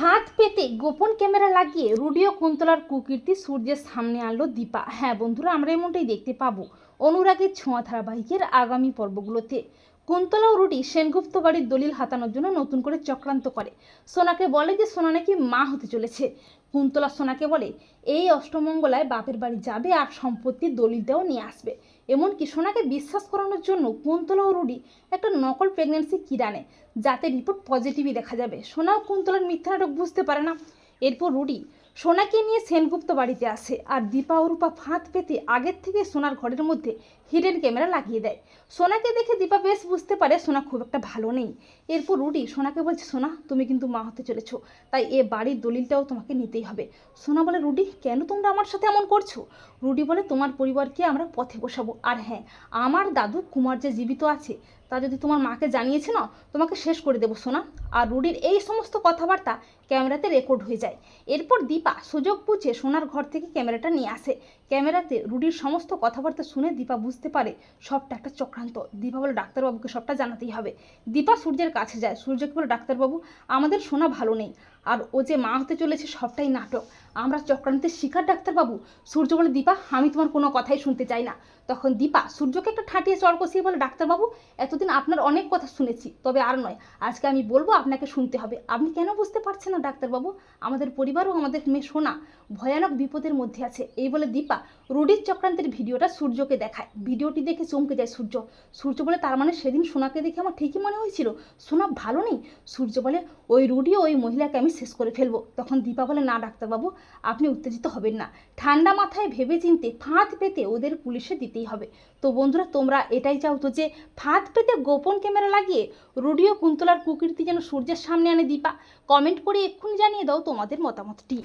ফাঁদ পেতে গোপন ক্যামেরা লাগিয়ে রুডিও কুন্তলার কুকীর্তি সূর্যের সামনে আনলো দীপা। হ্যাঁ বন্ধুরা, আমরা এমনটাই দেখতে পাবো অনুরাগের ছোঁয়া ধারাবাহিকের আগামী পর্বগুলোতে। কুন্তলা ও রুডি সেনগুপ্ত বাড়ির দলিল হাতানোর জন্য নতুন করে চক্রান্ত করে। সোনাকে বলে যে সোনা নাকি মা হতে চলেছে। কুন্তলা সোনাকে বলে, এই অষ্টমঙ্গলায় বাপের বাড়ি যাবে আর সম্পত্তির দলিলটাও নিয়ে আসবে। এমনকি সোনাকে বিশ্বাস করানোর জন্য কুন্তলা ও রুডি একটা নকল প্রেগনেন্সি কিরানে যাতে রিপোর্ট পজিটিভই দেখা যাবে। সোনাও কুন্তলার মিথ্যা নাটক বুঝতে পারে না। এরপর রুডি সোনাকে নিয়ে সেনগুপ্ত বাড়িতে আসে আর দীপা ও রূপা ফাঁদ পেতে আগের থেকে সোনার ঘরের মধ্যে হিডেন ক্যামেরা লাগিয়ে দেয়। সোনাকে দেখে দীপা বেশ বুঝতে পারে সোনা খুব একটা ভালো নেই। এরপর রুডি সোনাকে বলছে, সোনা, তুমি কিন্তু মা হতে চলেছো, তাই এ বাড়ির দলিলটাও তোমাকে নিতেই হবে। সোনা বলে রুডি কেন তোমরা আমার সাথে এমন করছ? রুডি বলে, তোমার পরিবারকে আমরা পথে বসাবো। আর হ্যাঁ আমার দাদু কুমার যে জীবিত আছে তা যদি তোমার মাকে জানিয়েছে না, তোমাকে শেষ করে দেবো, সোনা। আর রুডির এই সমস্ত কথাবার্তা ক্যামেরাতে রেকর্ড হয়ে যায়। এরপর দীপা সুযোগ বুঝে সোনার ঘর থেকে ক্যামেরাটা নিয়ে আসে। ক্যামেরাতে রুডির সমস্ত কথাবার্তা শুনে দীপা বুঝতে পারে সবটা একটা চক্রান্ত। দীপা বলে, ডাক্তারবাবুকে সবটা জানাতেই হবে। দীপা সূর্যের কাছে যায়। সূর্যকে বলে, ডাক্তারবাবু, আমাদের সোনা ভালো নেই। আর ও যে মা হতে চলেছে সবটাই নাটক। আমরা চক্রান্তের শিকার ডাক্তারবাবু সূর্য বলে দীপা, আমি তোমার কোনো কথাই শুনতে চাই না। তখন দীপা, সূর্যকে একটা ঠাটিয়ে চড় কষিয়ে বলে, ডাক্তারবাবু, এতদিন আপনার অনেক কথা শুনেছি, তবে আর নয়, আজকে আমি বলব আপনাকে শুনতে হবে। আপনি কেন বুঝতে পারছেন না, ডাক্তারবাবু? আমাদের পরিবার ও আমাদের মেয়ে সোনা ভয়ানক বিপদের মধ্যে আছে। এই বলে দীপা রুডির চক্রান্তের ভিডিওটা সূর্যকে দেখায়। ভিডিওটি দেখে চমকে যায় সূর্য। সূর্য বলে, তার মানে সেদিন সোনাকে দেখে আমার ঠিকই মনে হয়েছিল? সোনা ভালো নেই? সূর্য বলে, ওই রুডি ওই মহিলাকে আমি শেষ করে ফেলব। তখন দীপা বলে, না, ডাক্তারবাবু, আপনি উত্তেজিত হবেন না। ঠান্ডা মাথায় ভেবে চিনতে ফাঁদ পেতে ওদের পুলিশে দিতেই হবে। তো বন্ধুরা, তোমরা এটাই চাও তো যে, ফাঁদ পেতে গোপন ক্যামেরা লাগিয়ে রুডিও কুন্তলার কুকীর্তি যেন সূর্যের সামনে আনে দীপা। কমেন্ট করে এক্ষুনি জানিয়ে দাও তোমাদের মতামতটি।